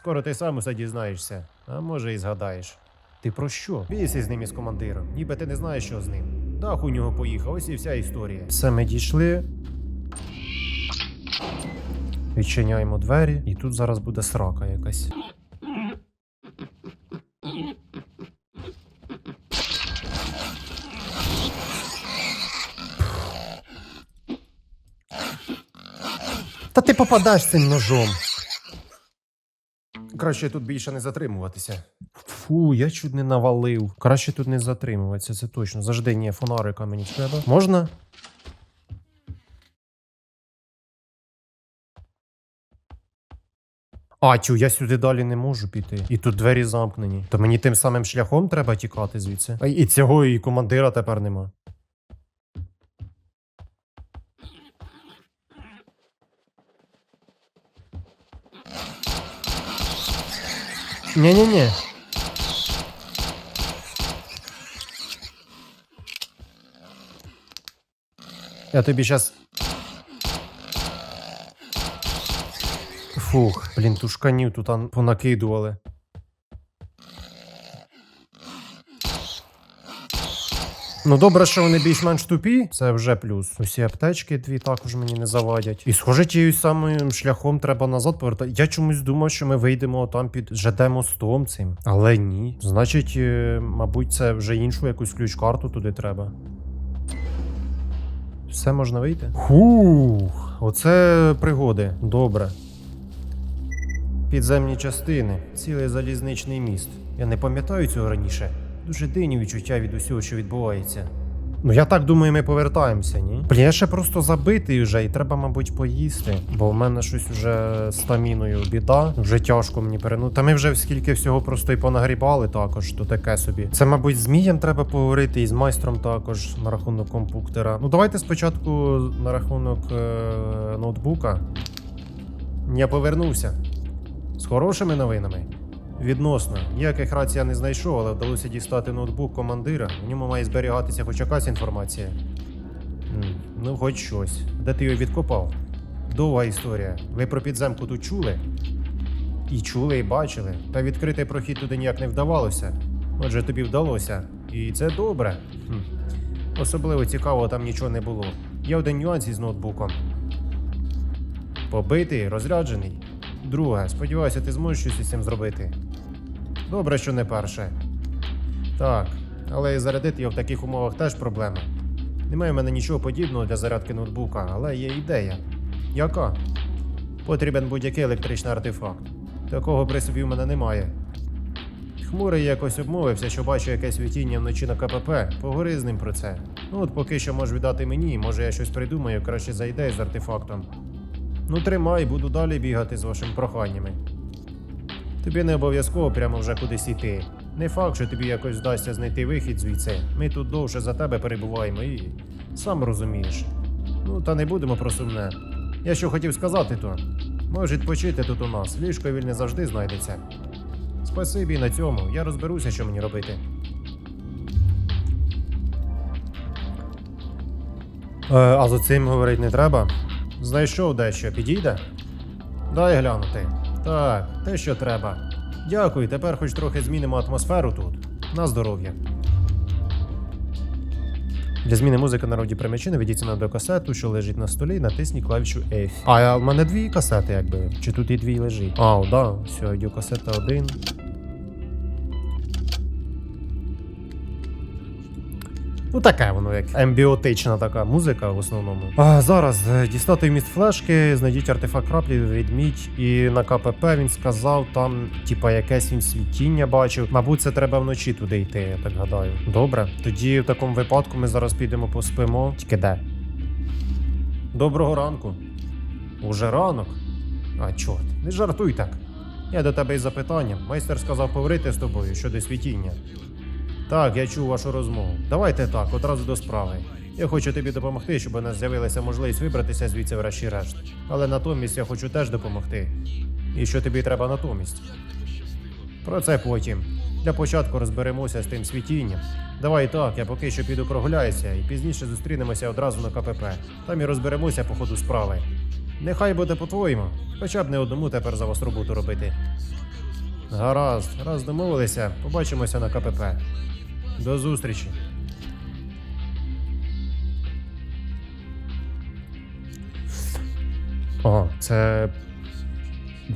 Скоро ти сам усе дізнаєшся, а може і згадаєш. Ти про що? Бійся з ним із командиром, ніби ти не знаєш, що з ним. Дах у нього поїхав, ось і вся історія. Все, ми дійшли. Відчиняємо двері, і тут зараз буде срака якась. Та ти попадаш цим ножом. Краще тут більше не затримуватися. Фу, я чуть не навалив. Краще тут не затримуватися, це точно. Завжди ні, фонарика мені треба. Можна? А, я сюди далі не можу піти. І тут двері замкнені. То мені тим самим шляхом треба тікати звідси. А і цього і командира тепер нема. Ні-ні-ні. Я тобі сейчас. Фух, блін, тушканів тут понакидували. Ну, добре, що вони більш-менш тупі, це вже плюс. Усі аптечки дві також мені не завадять. І схоже, тією самим шляхом треба назад повертати. Я чомусь думав, що ми вийдемо там під ЖД мостом цим. Але ні. Значить, е, мабуть, це вже іншу якусь ключ-карту туди треба. Все можна вийти? Хух, оце пригоди. Добре. Підземні частини, цілий залізничний міст. Я не пам'ятаю цього раніше. Дуже дивні відчуття від усього, що відбувається. Ну я так думаю, ми повертаємося, ні? Блін, я ще просто забитий вже, і треба, мабуть, поїсти. Бо в мене щось вже з таміною біда. Вже тяжко мені перенути. Та ми вже скільки всього просто і понагрібали також, то таке собі. Це, мабуть, з Мієм треба поговорити і з майстром також на рахунок компуктера. Ну давайте спочатку на рахунок е- ноутбука. Я повернувся. З хорошими новинами. Відносно, ніяких рацій я не знайшов, але вдалося дістати ноутбук командира. В ньому має зберігатися хоч якась інформація. Ну, хоч щось. Де ти його відкопав? Довга історія. Ви про підземку тут чули? І чули, і бачили. Та відкрити прохід туди ніяк не вдавалося. Отже, тобі вдалося. І це добре. Хм. Особливо цікаво там нічого не було. Є один нюанс із ноутбуком. Побитий, розряджений. Друге, сподіваюся, ти зможеш щось із цим зробити. Добре, що не перше. Так, але і зарядити його в таких умовах теж проблема. Немає в мене нічого подібного для зарядки ноутбука, але є ідея. Яка? Потрібен будь-який електричний артефакт. Такого при собі в мене немає. Хмурий якось обмовився, що бачу якесь світіння вночі на КПП. Поговори з ним про це. Ну от поки що можеш віддати мені, може я щось придумаю, краще за ідею з артефактом. Ну, тримай, буду далі бігати з вашими проханнями. Тобі не обов'язково прямо вже кудись йти. Не факт, що тобі якось вдасться знайти вихід звідси. Ми тут довше за тебе перебуваємо і сам розумієш. Ну, та не будемо про сумне. Я що хотів сказати, то можеш відпочити тут у нас. Ліжко вільне завжди знайдеться. Спасибі на цьому. Я розберуся, що мені робити. Е, а за цим говорити не треба. Знайшов дещо, підійде? Дай глянути. Так, те, що треба. Дякую, тепер хоч трохи змінимо атмосферу тут. На здоров'я. Для зміни музики на роді примічі наведіться на касету, що лежить на столі, і натисніть клавішу F. А в мене дві касети, якби. Чи тут і дві лежить? А, да, все, аудіокасета один. Ну, таке воно, як ембіотична така музика в основному. А зараз е, дістати вміст флешки, знайдіть артефакт краплі, відміть. І на КПП він сказав, там, типа, якесь він світіння бачив. Мабуть, це треба вночі туди йти, я так гадаю. Добре, тоді в такому випадку ми зараз підемо поспимо. Тільки де? Доброго ранку. Уже ранок. А чорт, не жартуй так. Я до тебе із запитанням. Майстер сказав поговорити з тобою щодо світіння. Так, я чув вашу розмову. Давайте так, одразу до справи. Я хочу тобі допомогти, щоб у нас з'явилася можливість вибратися звідси врешті-решт. Але натомість я хочу теж допомогти. І що тобі треба натомість? Про це потім. Для початку розберемося з тим світінням. Давай так, я поки що піду прогуляюся і пізніше зустрінемося одразу на КПП. Там і розберемося по ходу справи. Нехай буде по-твоєму, хоча б не одному тепер за вас роботу робити. Гаразд, раз домовилися, побачимося на КПП. До зустрічі. О, це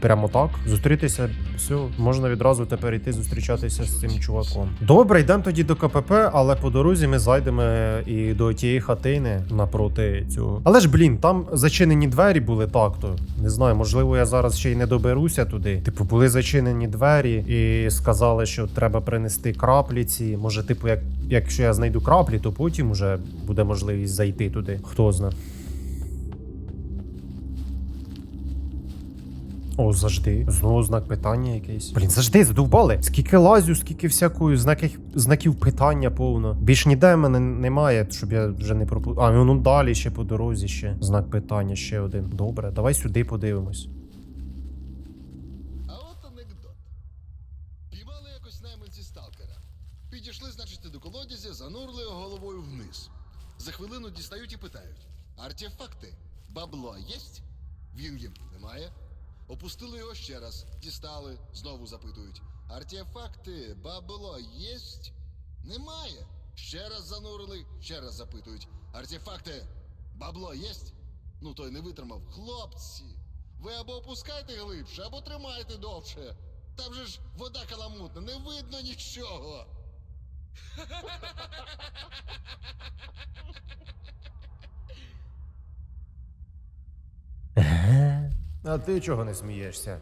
прямо так. Зустрітися, все, можна відразу тепер йти зустрічатися з цим чуваком. Добре, йдемо тоді до КПП, але по дорозі ми зайдемо і до тієї хатини напроти цього. Але ж блін, там зачинені двері були так-то. Не знаю, можливо, я зараз ще й не доберуся туди. Типу, були зачинені двері і сказали, що треба принести краплі. Може, типу, як, якщо я знайду краплі, то потім уже буде можливість зайти туди. Хто зна. О, завжди. Знову знак питання якийсь. Блін, завжди задовбали. Скільки лазю, скільки всякої знаків, знаків питання повно. Більш ніде мене немає, щоб я вже не пропу... А, ну далі ще по дорозі ще. Знак питання ще один. Добре, давай сюди подивимось. А от анекдот. Піймали якось найманці сталкера. Підійшли, значить, до колодязя, занурили головою вниз. За хвилину дістають і питають: артефакти, бабло єсть? Він їм немає. Опустили його ще раз, дістали, знову запитують: Артефакти, бабло єсть? Немає. Ще раз занурили, ще раз запитують: Артефакти, бабло єсть? Ну той не витримав. Хлопці, ви або опускайте глибше, або тримайте довше. Там же ж вода каламутна, не видно нічого. А ти чого не смієшся?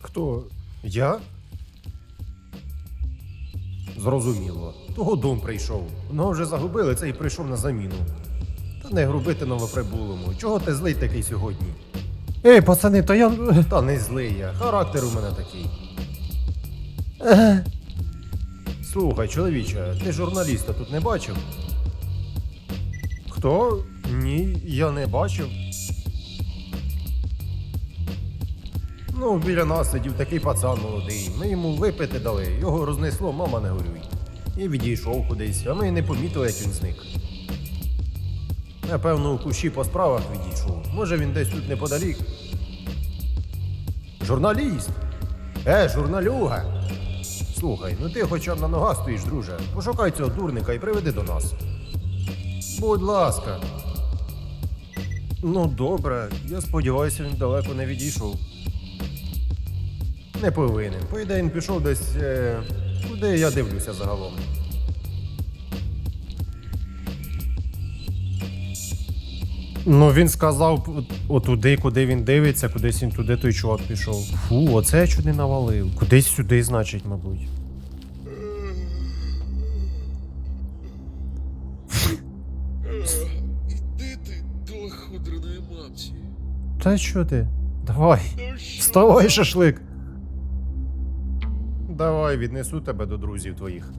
Хто? Я? Зрозуміло. Того дом прийшов. Воно вже загубили це і прийшов на заміну. Та не грубити новоприбулому. Чого ти злий такий сьогодні? Ей, пацани, то я. Та не злий я. Характер у мене такий. Слухай, чоловіче, ти журналіста тут не бачив? Хто? Ні, я не бачив. Ну, біля нас сидів такий пацан молодий. Ми йому випити дали, його рознесло, мама не горюй. І відійшов кудись, а ми не помітили, як він зник. Напевно, у кущі по справах відійшов. Може він десь тут неподалік. Журналіст! Е, журналюга! Слухай, ну ти хоча б на ногах стоїш, друже. Пошукай цього дурника і приведи до нас. Будь ласка. Ну, добре, я сподіваюся, він далеко не відійшов. Не повинен. По ідеї він пішов десь. Е... Куди я дивлюся загалом. Ну, він сказав отуди, куди він дивиться, кудись він туди той чувак пішов. Фу, оце я чуди навалив. Кудись сюди, значить, мабуть. Та що ти? Давай. Вставай, шашлик. Давай, віднесу тебе до друзів твоїх.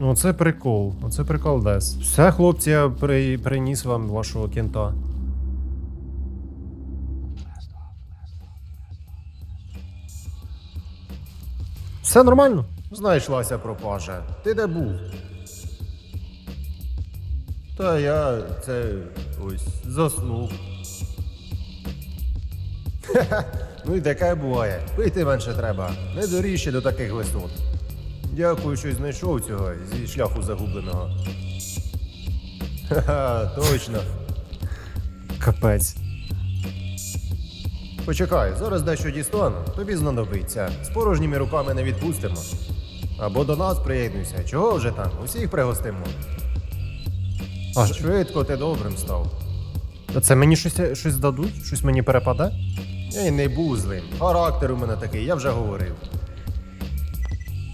Оце прикол. Оце прикол дес. Все, хлопці, я при... приніс вам вашого кента. Все нормально? Знайшлася пропажа. Ти де був? Та я це ось заснув. Ну і таке буває. Пити менше треба. Не доріжче до таких висот. Дякую, що знайшов цього зі шляху загубленого. Ха-ха, точно. Капець. Почекай, зараз дещо дістану, тобі знадобиться. З порожніми руками не відпустимо. Або до нас приєднуйся. Чого вже там? Усіх пригостимо. А швидко ти добрим став. Це мені щось, щось дадуть? Щось мені перепаде? Я й не був. Характер у мене такий, я вже говорив.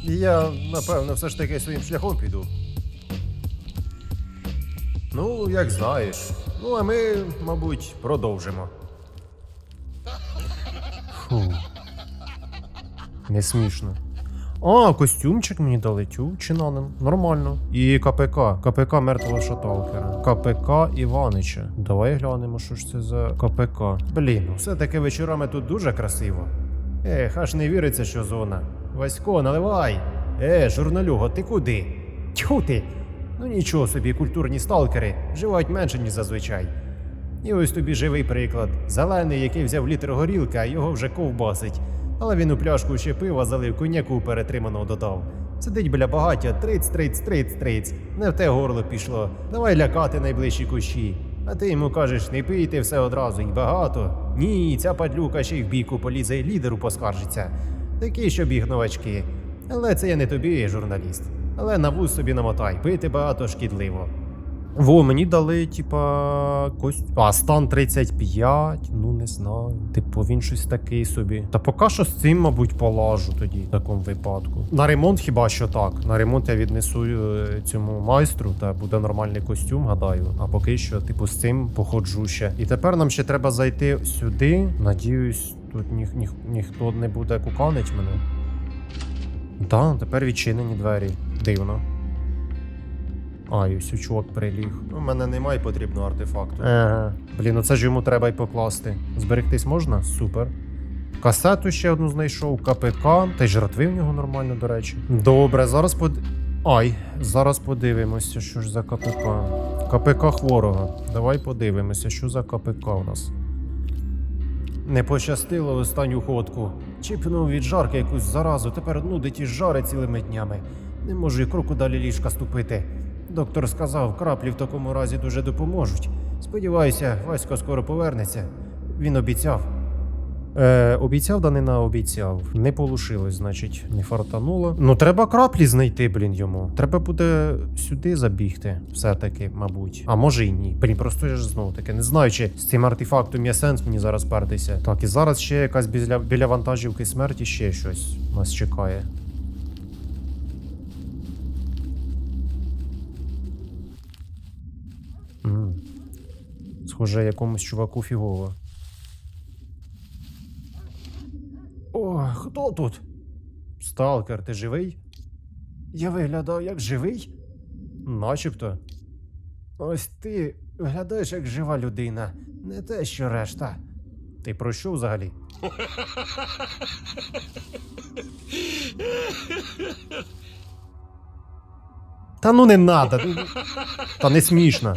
Я, напевно, все ж таки своїм шляхом піду. Ну, як знаєш. Ну, а ми, мабуть, продовжимо. Фу. Не смішно. А, костюмчик мені дали, тю, чинанин. Нормально. І КПК. КПК мертвого шаталкера. КПК Іванича. Давай глянемо, що ж це за КПК. Блін, ну все-таки вечорами тут дуже красиво. Ех, аж не віриться, що зона. Васько, наливай. Е, журналюго, ти куди? Тьху ти. Ну нічого собі, культурні сталкери. Вживають менше, ніж зазвичай. І ось тобі живий приклад. Зелений, який взяв літр горілки, а його вже ковбасить. Але він у пляшку ще пива залив, коньяку перетриманого додав. Сидить біля багаття, триць, триць, триць, триць. Не в те горло пішло. Давай лякати найближчі кущі. А ти йому кажеш, не пийте все одразу і багато. Ні, ця падлюка ще й в бійку полізе і лідеру поскаржиться. Такі, що біг новачки. Але це я не тобі, журналіст. Але на вуз собі намотай, пити багато шкідливо. Во, мені дали, типа, кость... А, стан 35, ну не знаю. Типу, він щось такий собі. Та поки що з цим, мабуть, полажу тоді, в такому випадку. На ремонт хіба що так. На ремонт я віднесу е, цьому майстру, та буде нормальний костюм, гадаю. А поки що, типу, з цим походжу ще. І тепер нам ще треба зайти сюди. Надіюсь, тут ніх, ніх, ніхто не буде куканить мене. Да, тепер відчинені двері. Дивно. А, і ось чувак приліг. У мене немає потрібного артефакту. Ага. Блін, оце ж йому треба й покласти. Зберегтись можна? Супер. Касету ще одну знайшов, КПК, та й жратви в нього нормально, до речі. Добре, зараз под. Ай, зараз подивимося, що ж за КПК. КПК хворого. Давай подивимося, що за КПК у нас. Не пощастило останню ходку. Чіпнув від жарки якусь заразу, тепер нудить і жарить цілими днями. Не можу і кроку далі ліжка ступити. Доктор сказав, краплі в такому разі дуже допоможуть. Сподіваюся, Васько скоро повернеться. Він обіцяв. Е, обіцяв, Данина обіцяв. Не полушилось, значить, не фартануло. Ну, треба краплі знайти, блін, йому. Треба буде сюди забігти, все-таки, мабуть. А може і ні. Блін, просто я ж знову таки не знаю, чи з цим артефактом є сенс мені зараз пертися. Так, і зараз ще якась біля, біля вантажівки смерті ще щось нас чекає. Схоже, якомусь чуваку фігово. О, хто тут? Сталкер, ти живий? Я виглядав як живий? Начебто. Ось ти виглядаєш як жива людина, не те, що решта. Ти про що взагалі? Та ну не надо. ну, Та не смішно.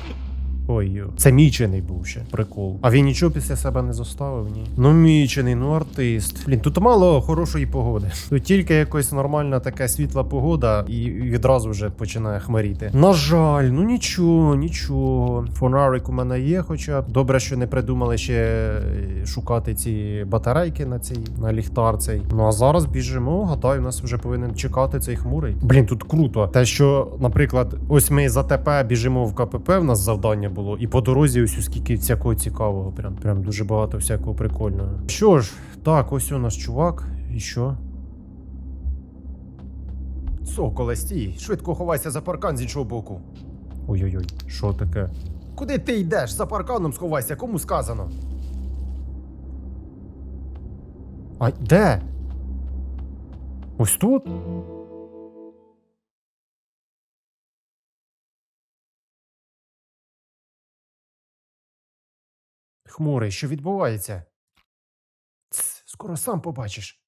Ой, це мічений був ще. Прикол. А він нічого після себе не зоставив, ні. Ну, мічений, ну артист. Блін, тут мало хорошої погоди. Тут тільки якась нормальна така світла погода, і відразу вже починає хмаріти. На жаль, ну нічого, нічого. Фонарик у мене є, хоча б. Добре, що не придумали ще е, шукати ці батарейки на цій на ліхтар цей. Ну а зараз біжимо. Гадаю, нас вже повинен чекати цей хмурий. Блін, тут круто. Те, що, наприклад, ось ми за ТП біжимо в КПП, в нас завдання було, і по дорозі ось скільки всякого цікавого. Прям прям дуже багато всякого прикольного. Що ж, так, ось у нас чувак. І що? Соколе, стій, швидко ховайся за паркан з іншого боку. Ой-ой-ой, що таке? Куди ти йдеш? За парканом сховайся, кому сказано? А де? Ось тут? Хмурий, що відбувається? Тс, скоро сам побачиш.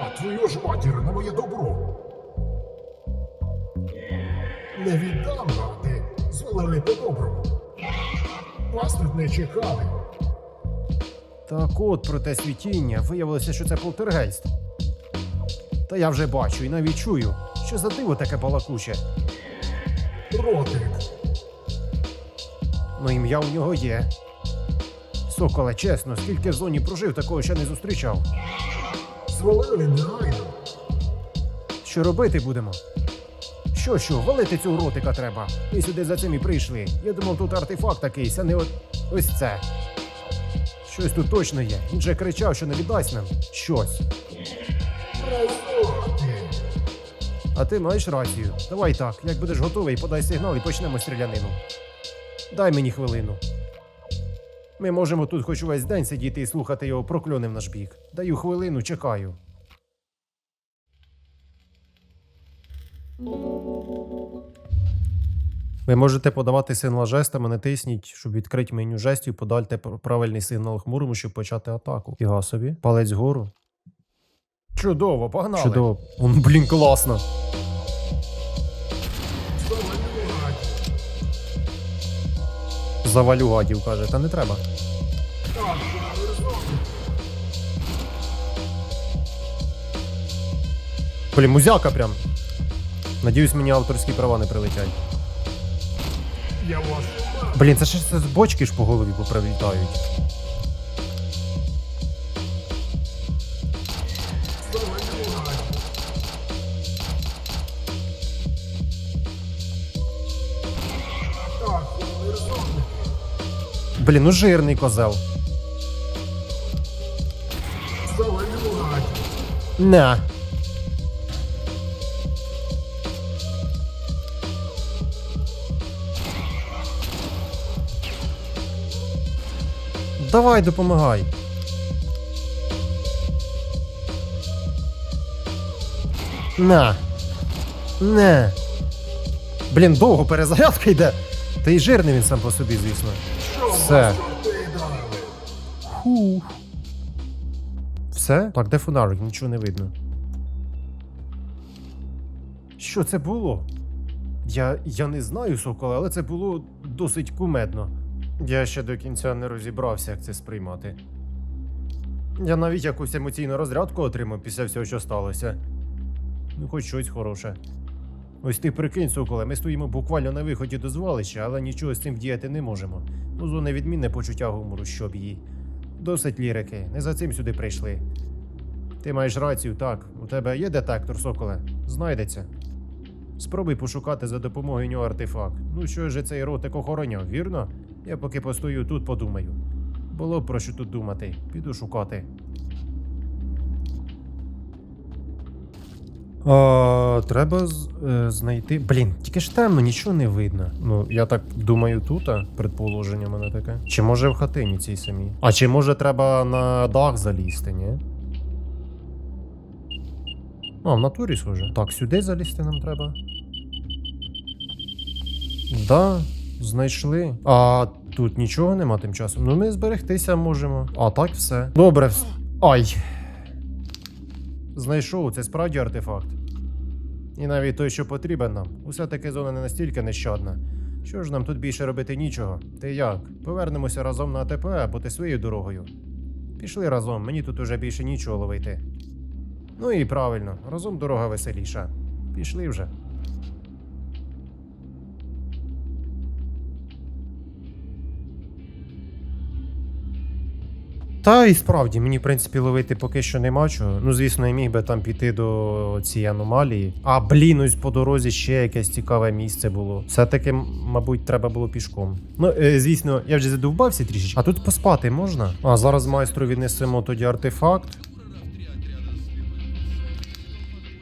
А твою ж матір на моє добро. Не віддам, брате, звалили по-доброму. Вас тут не чекали. Так от про те світіння виявилося, що це полтергейст. Та я вже бачу і навіть чую, що за диво таке балакуче. Ротик. Ну ім'я у нього є. Соколе, чесно, скільки в зоні прожив, такого ще не зустрічав. Звалили негайно. Що робити будемо? Що, що, валити цього ротика треба. Ми сюди за цим і прийшли. Я думав, тут артефакт такийсь, а не от ось це. Щось тут точно є. Він же кричав, що не віддасть нам щось. А ти маєш рацію. Давай так, як будеш готовий, подай сигнал і почнемо стрілянину. Дай мені хвилину. Ми можемо тут хоч увесь день сидіти і слухати його прокльони в наш бік. Даю хвилину, чекаю. Ви можете подавати сигнал жестами, натисніть, щоб відкрити меню жестів, подальте правильний сигнал хмурому, щоб почати атаку. Фіга собі. Палець вгору. Чудово, погнали. Чудово. Он, блін, класно. Завалю гадів, каже, та не треба. Блін, музяка прям. Надіюсь, мені авторські права не прилетять. Я вас Блін, це ж це з бочки ж по голові поприлітають. Блін, ну жирний козел. На. Давай, допомагай. На. Не. Блін, довго перезарядка йде. Та й жирний він сам по собі, звісно. Все. Фух. Все? Так, де фонарик? Нічого не видно. Що це було? Я, я не знаю, Соколе, але це було досить кумедно. Я ще до кінця не розібрався, як це сприймати. Я навіть якусь емоційну розрядку отримав після всього, що сталося. Ну, хоч щось хороше. Ось ти прикинь, Соколе, ми стоїмо буквально на виході до звалища, але нічого з цим вдіяти не можемо. У зони відмінне почуття гумору, щоб їй. Досить лірики, не за цим сюди прийшли. Ти маєш рацію, так. У тебе є детектор, соколе? Знайдеться. Спробуй пошукати за допомогою нього артефакт. Ну що ж цей ротик охороняв, вірно? Я поки постою тут, подумаю. Було б про що тут думати. Піду шукати. А, треба е, знайти. Блін, тільки ж темно, нічого не видно. Ну, я так думаю, тут, предположення в мене таке. Чи може в хатині цій самій? А чи може треба на дах залізти, ні? А, в натурі схоже. Так, сюди залізти нам треба. Да, знайшли. А тут нічого нема тим часом. Ну ми зберегтися можемо. А так все. Добре. Ай. Знайшов, це справді артефакт. І навіть той, що потрібен нам. Уся таки зона не настільки нещадна. Що ж нам тут більше робити нічого? Ти як? Повернемося разом на АТП або ти своєю дорогою. Пішли разом, мені тут уже більше нічого ловити. Ну і правильно, разом дорога веселіша. Пішли вже. Та і справді, мені, в принципі, ловити поки що нема чого. Ну, звісно, я міг би там піти до цієї аномалії. А, блін, ось по дорозі ще якесь цікаве місце було. Все-таки, мабуть, треба було пішком. Ну, е, звісно, я вже задовбався трішечки. А тут поспати можна? А зараз майстру віднесемо тоді артефакт.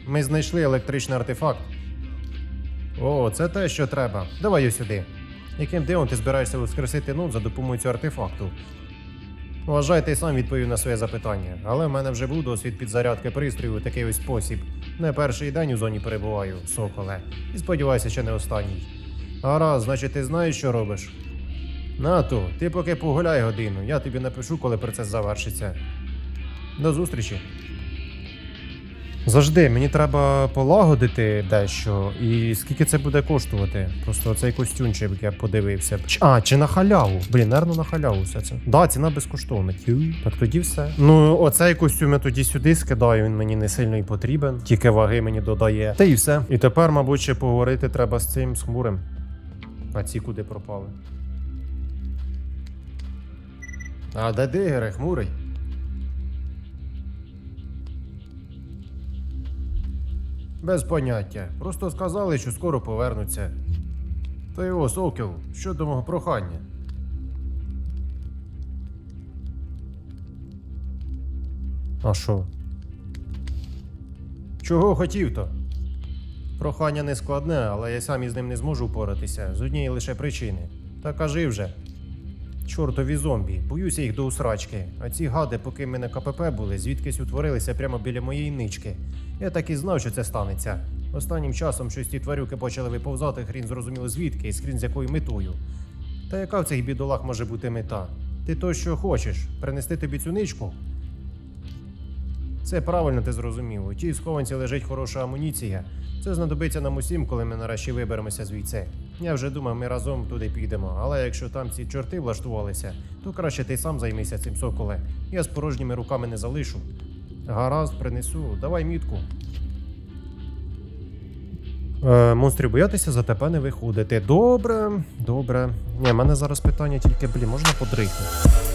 Ми знайшли електричний артефакт. О, це те, що треба. Давай його сюди. Яким дивом ти збираєшся воскресити нут за допомогою цього артефакту? Вважайте, і сам відповів на своє запитання, але в мене вже був досвід підзарядки пристрою у такий ось спосіб. Не перший день у зоні перебуваю, соколе, і сподіваюся, ще не останній. Гаразд, значить, ти знаєш, що робиш? Нато, ти поки погуляй годину, я тобі напишу, коли процес завершиться. До зустрічі. Завжди, мені треба полагодити дещо, і скільки це буде коштувати? Просто цей костюмчик я подивився. А, чи на халяву? Блін, нервно на халяву все це. Да, ціна безкоштовна. Так тоді все. Ну, оцей костюм я тоді сюди скидаю, він мені не сильно і потрібен, тільки ваги мені додає. Та і все. І тепер, мабуть, ще поговорити треба з цим з. А ці куди пропали? А де дигери, хмурий? Без поняття. Просто сказали, що скоро повернуться. Та його, Сокіл, щодо мого прохання. А що? Чого хотів то? Прохання не складне, але я сам із ним не зможу впоратися з однієї лише причини. Та кажи вже. Чортові зомбі, боюся їх до усрачки. А ці гади, поки ми на КПП були, звідкись утворилися прямо біля моєї нички. Я так і знав, що це станеться. Останнім часом щось ті тварюки почали виповзати, хрін зрозуміло звідки і з хрін з якою метою. Та яка в цих бідолах може бути мета? Ти то, що хочеш, принести тобі цю ничку? Це правильно ти зрозумів. У тій схованці лежить хороша амуніція. Це знадобиться нам усім, коли ми нарешті виберемося звідси. Я вже думав, ми разом туди підемо, але якщо там ці чорти влаштувалися, то краще ти сам займися цим соколе. Я з порожніми руками не залишу. Гаразд, принесу, давай мітку. Е, монстрів боятися за тебе не виходити. Добре, добре. Ні, мене зараз питання тільки, блін, можна подрихнути?